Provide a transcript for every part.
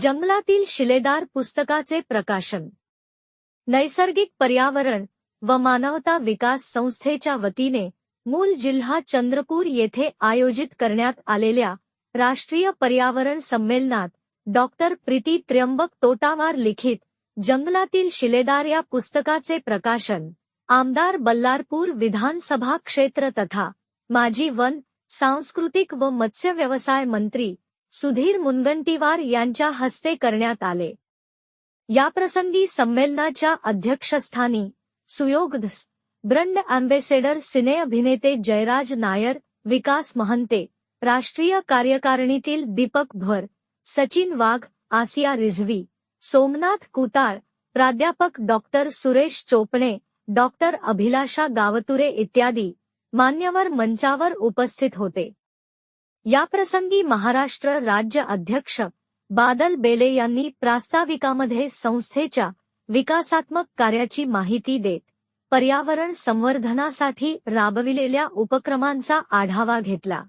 जंगलातील शिलेदार पुस्तकाचे प्रकाशन. नैसर्गिक पर्यावरण व मानवता विकास संस्थेच्या वतीने मूल जिल्हा चंद्रपूर येथे आयोजित करण्यात आलेल्या राष्ट्रीय पर्यावरण संमेलनात डॉक्टर प्रीती त्र्यंबक तोटावार लिखित जंगलातील शिलेदार या पुस्तकाचे प्रकाशन आमदार बल्लारपूर विधानसभा क्षेत्र तथा माजी वन सांस्कृतिक व मत्स्य व्यवसाय मंत्री सुधीर मुनगंटीवार यांच्या हस्ते करण्यात आले. याप्रसंगी संमेलनाच्या अध्यक्षस्थानी सुयोगधस ब्रंड अँबेसेडर सिने अभिनेते जयराज नायर विकास महंते राष्ट्रीय कार्यकारिणीतील दीपक भर सचिन वाघ आसिया रिझवी सोमनाथ कुताळ प्राध्यापक डॉक्टर सुरेश चोपणे डॉक्टर अभिलाषा गावतुरे इत्यादी मान्यवर मंचावर उपस्थित होते. याप्रसंगी महाराष्ट्र राज्य अध्यक्ष बादल बेले यांनी प्रास्ताविकामध्ये संस्थेच्या विकासात्मक कार्याची माहिती देत पर्यावरण संवर्धनासाठी राबविलेल्या उपक्रमांचा आढावा घेतला.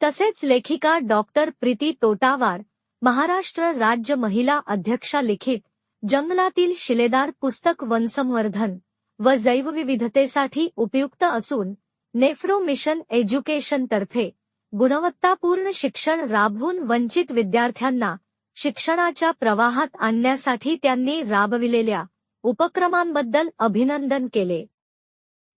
तसेच लेखिका डॉक्टर प्रीती तोटावार महाराष्ट्र राज्य महिला अध्यक्षा लिखित जंगलातील शिलेदार पुस्तक वनसंवर्धन व जैवविविधतेसाठी उपयुक्त असून नेफ्रो मिशन एज्युकेशन तर्फे गुणवत्तापूर्ण शिक्षण राबवून वंचित विद्यार्थ्यांना शिक्षणाच्या प्रवाहात आणण्यासाठी त्यांनी राबविलेल्या उपक्रमांबद्दल अभिनंदन केले.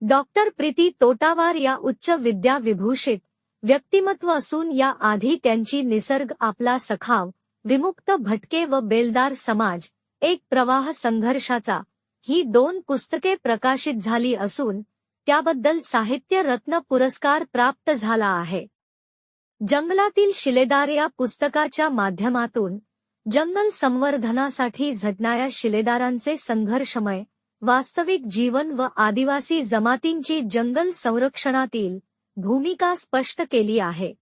डॉक्टर प्रीती तोटावार या उच्च विद्या विभूषित व्यक्तिमत्व असून या आधी त्यांची निसर्ग आपला सखाव विमुक्त भटके व बेलदार समाज एक प्रवाह संघर्षाचा ही दोन पुस्तके प्रकाशित झाली असून त्याबद्दल साहित्य रत्न पुरस्कार प्राप्त झाला आहे. जंगलातील शिलेदार या पुस्तकाच्या माध्यमातून जंगल संवर्धनासाठी झटणाऱ्या शिलेदारांचे संघर्षमय वास्तविक जीवन व आदिवासी जमातींची जंगल संरक्षणातील भूमिका स्पष्ट केली आहे.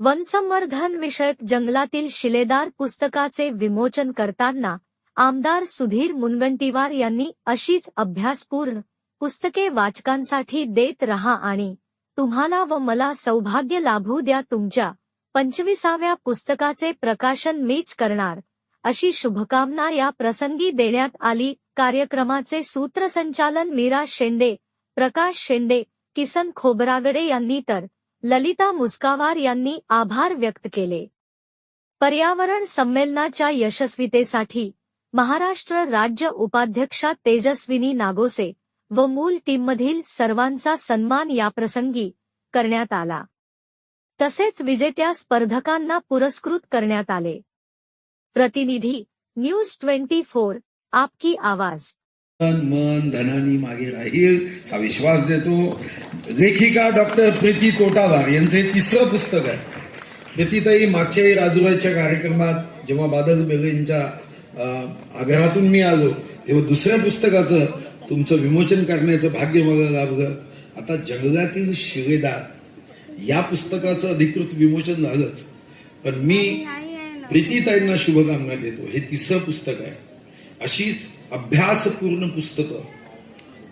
वनसंवर्धन विषयक जंगलातील शिलेदार पुस्तकाचे विमोचन करताना आमदार सुधीर मुनगंटीवार यांनी अशीच अभ्यासपूर्ण पुस्तके वाचकांसाठी देत रहा आणि तुम्हाला व मला सौभाग्य लाभू द्या तुमच्या पंचविसाव्या पुस्तकाचे प्रकाशन मीच करणार. अशी शुभकामना या प्रसंगी देण्यात आली. कार्यक्रमाचे सूत्रसंचालन मीरा शेंडे प्रकाश शेंडे किसन खोबरागडे यांनी तर ललिता मुस्कावार यांनी आभार व्यक्त केले. पर्यावरण संमेलनाच्या यशस्वीतेसाठी महाराष्ट्र राज्य उपाध्यक्षा तेजस्विनी नागोसे व मूल टीममधील सर्वांचा सन्मान याप्रसंगी करण्यात आला. तसेच विजेत्या स्पर्धकांना पुरस्कृत करण्यात आले. प्रतिनिधी न्यूज ट्वेंटी फोर आपकी आवाज. मन धनानी मागे राहील हा विश्वास देतो. लेखिका डॉक्टर प्रीती तोटावार यांचं तिसरं पुस्तक आहे. प्रीतीताई मागच्याही राजुराच्या कार्यक्रमात जेव्हा बादल बेगेंच्या आग्रहातून मी आलो तेव्हा दुसऱ्या पुस्तकाचं तुमचं विमोचन करण्याचं भाग्य मला लाभलं आता जंगलातील शिवेदार या पुस्तकाचं अधिकृत विमोचन झालंच. पण मी प्रीतीताईंना शुभकामना देतो. हे तिसरं पुस्तक आहे. अशीच अभ्यासपूर्ण पुस्तकं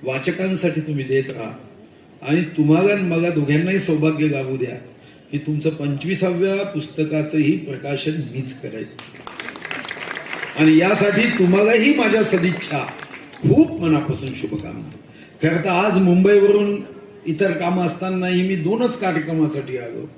वाचकांसाठी तुम्ही देत राहा. आणि तुम्हाला मला दोघांनाही सौभाग्य लाभू द्या की तुमचं पंचवीसाव्या पुस्तकाचंही प्रकाशन मीच करेल आणि यासाठी तुम्हालाही माझ्या सदिच्छा. खूप मनापासून शुभकामना. खरं तर आज मुंबईवरून इतर कामं असतानाही मी दोनच कार्यक्रमासाठी आलो.